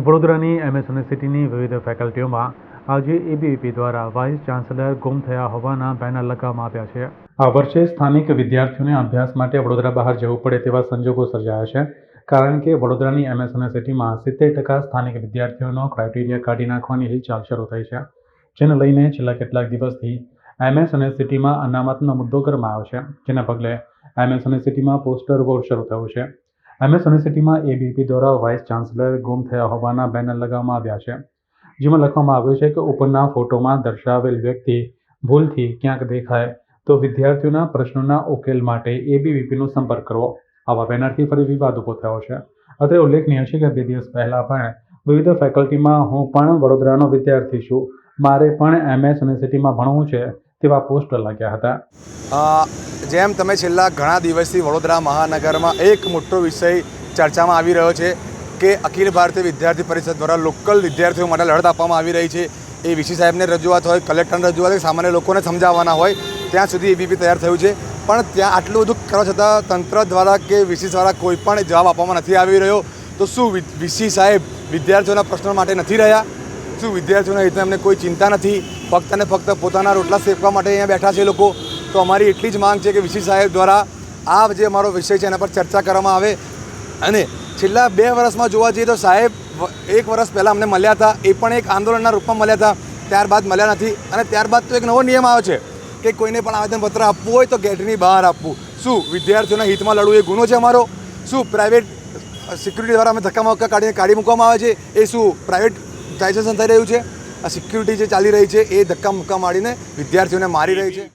વડોદરાની એમએસ યુનિવર્સિટીની વિવિધ ફેકલ્ટીઓમાં આજે એબીવીપી દ્વારા વાઇસ ચાન્સેલર ગુમ થયા હોવાના બેનર લગાવવામાં આવ્યા છે. આ વર્ષે સ્થાનિક વિદ્યાર્થીઓને અભ્યાસ માટે વડોદરા બહાર જવું પડે તેવા સંજોગો સર્જાયા છે. કારણ કે વડોદરાની એમએસ યુનિવર્સિટીમાં સિત્તેર ટકા સ્થાનિક વિદ્યાર્થીઓનો ક્રાઇટેરિયા કાઢી નાખવાની હિલચાલ શરૂ થઈ છે. જેને લઈને છેલ્લા કેટલાક દિવસથી એમએસ યુનિવર્સિટીમાં અનામતનો મુદ્દો કરવામાં આવ્યો છે. જેના પગલે એમએસ યુનિવર્સિટીમાં પોસ્ટર વોર શરૂ થયો છે. એમએસ યુનિવર્સિટીમાં એબીપી દ્વારા વાઇસ ચાન્સલર ગુમ થયા હોવાના બેનર લગાવવામાં આવ્યા છે, જેમાં લખવામાં આવ્યું છે કે ઉપરના ફોટોમાં દર્શાવેલ વ્યક્તિ ભૂલથી ક્યાંક દેખાય, તો વિદ્યાર્થીઓના પ્રશ્નોના ઉકેલ માટે એબીવીપીનો સંપર્ક કરવો. આવા બેનરથી ફરી વિવાદ ઊભો થયો છે. અત્રે ઉલ્લેખનીય છે કે બે દિવસ પહેલાં પણ વિવિધ ફેકલ્ટીમાં હું પણ વડોદરાનો વિદ્યાર્થી છું. મારે પણ એમએસ યુનિવર્સિટીમાં ભણવું છે. તેવા પોસ્ટર લાગ્યા હતા. જેમ તમે છેલ્લા ઘણા દિવસથી વડોદરા મહાનગરમાં એક મોટો વિષય ચર્ચામાં આવી રહ્યો છે કે અખિલ ભારતીય વિદ્યાર્થી પરિષદ દ્વારા લોકલ વિદ્યાર્થીઓ માટે લડત આપવામાં આવી રહી છે. એ વીસી સાહેબને રજૂઆત હોય, કલેક્ટરને રજૂઆત હોય, સામાન્ય લોકોને સમજાવવાના હોય, ત્યાં સુધી એબીપી તૈયાર થયું છે. પણ ત્યાં આટલું બધું કરવા છતાં તંત્ર દ્વારા કે વીસી દ્વારા કોઈ પણ જવાબ આપવામાં નથી આવી રહ્યો. તો શું વીસી સાહેબ વિદ્યાર્થીઓના પ્રશ્નો માટે નથી રહ્યા? શું વિદ્યાર્થીઓના હિતમાં એમને કોઈ ચિંતા નથી? ફક્ત અને ફક્ત પોતાના રોટલા શેકવા માટે અહીંયા બેઠા છે લોકો. તો અમારી એટલી જ માંગ છે કે વિશી સાહેબ દ્વારા આ જે અમારો વિષય છે એના પર ચર્ચા કરવામાં આવે. અને છેલ્લા બે વર્ષમાં જોવા જઈએ તો સાહેબ એક વર્ષ પહેલાં અમને મળ્યા હતા, એ પણ એક આંદોલનના રૂપમાં મળ્યા હતા. ત્યારબાદ મળ્યા નથી. અને ત્યારબાદ તો એક નવો નિયમ આવ્યો છે કે કોઈને પણ આવેદનપત્ર આપવું હોય તો ગેટની બહાર આપવું. શું વિદ્યાર્થીઓના હિતમાં લડવું એ ગુનો છે અમારો? શું પ્રાઇવેટ સિક્યુરિટી દ્વારા અમે ધક્કા મક્કા કાઢીને કાઢી મૂકવામાં આવે છે? એ શું પ્રાઇવેટ ટ્રાન્ઝેક્શન થઈ રહ્યું છે? આ સિક્યુરિટી જે ચાલી રહી છે એ ધક્કા મુક્કા મારીને વિદ્યાર્થીઓને મારી રહી છે.